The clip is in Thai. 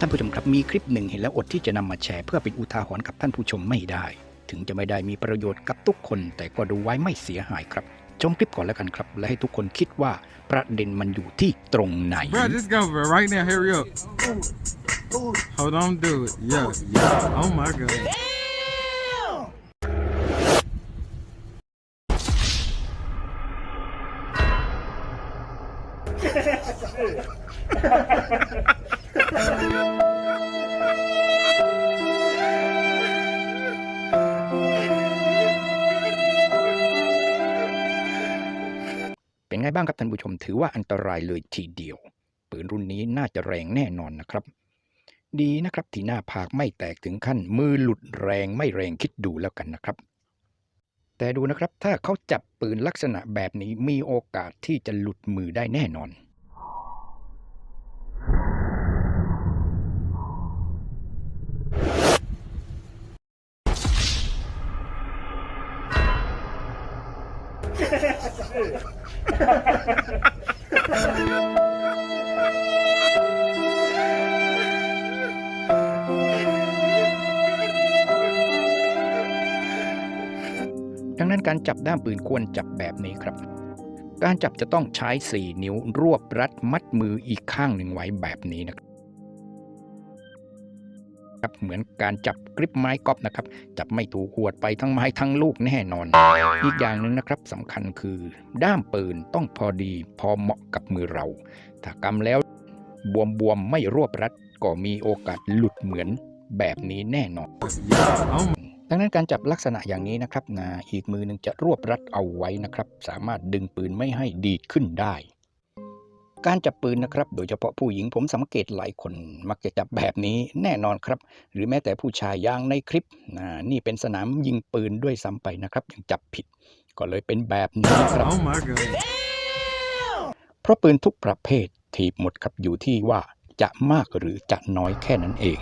ท่านผู้ชมครับมีคลิปหนึ่งเห็นแล้วอดที่จะนำมาแชร์เพื่อเป็นอุทาหรณ์กับท่านผู้ชมไม่ได้ ถึงจะไม่ได้มีประโยชน์กับทุกคน แต่ก็ดูไว้ไม่เสียหายครับ ชมคลิปก่อนแล้วกันครับ และให้ทุกคนคิดว่าประเด็นมันอยู่ที่ตรงไหน Bro, just go, bro. Right now, hurry up. Hold on, do it. Yeah, yeah. Oh my god. เป็นไงบ้างครับท่านผู้ชมถือว่าอันตรายเลยทีเดียว ปืนรุ่นนี้น่าจะแรงแน่นอนนะครับ ดีนะครับที่หน้าผากไม่แตกถึงขั้น มือหลุดแรงไม่แรงคิดดูแล้วกันนะครับ แต่ดูนะครับถ้าเขาจับปืนลักษณะแบบนี้มีโอกาสที่จะหลุดมือได้แน่นอน ดังนั้นการจับด้ามปืนควรจับแบบนี้ครับ การจับจะต้องใช้ 4 นิ้วรวบรัดมัดมืออีกข้างหนึ่งไว้แบบนี้นะครับ ครับ เหมือนการจับกริปไม้กอล์ฟนะครับ จับไม่ถูกหวดไปทั้งไม้ทั้งลูกแน่นอน อีกอย่างหนึ่งนะครับสำคัญคือ ด้ามปืนต้องพอดีพอเหมาะกับมือเรา ถ้ากำแล้วบวมๆไม่รวบรัด ก็มีโอกาสหลุดเหมือนแบบนี้แน่นอนดังนั้นการจับลักษณะอย่างนี้นะครับนะอีกมือหนึ่งจะรวบรัดเอาไว้นะครับ สามารถดึงปืนไม่ให้ดีดขึ้นได้ การจับปืนนะครับ โดยเฉพาะผู้หญิงผมสังเกตหลายคนมักจะจับแบบนี้แน่นอนครับ หรือแม้แต่ผู้ชายอย่างในคลิปนะนี่เป็นสนามยิงปืนด้วยซ้ำไปนะครับ ยังจับผิด ก็เลยเป็นแบบนี้ครับ Oh my god. เพราะปืนทุกประเภทถีบหมดครับอยู่ที่ว่าจะมากหรือจะน้อยแค่นั้นเอง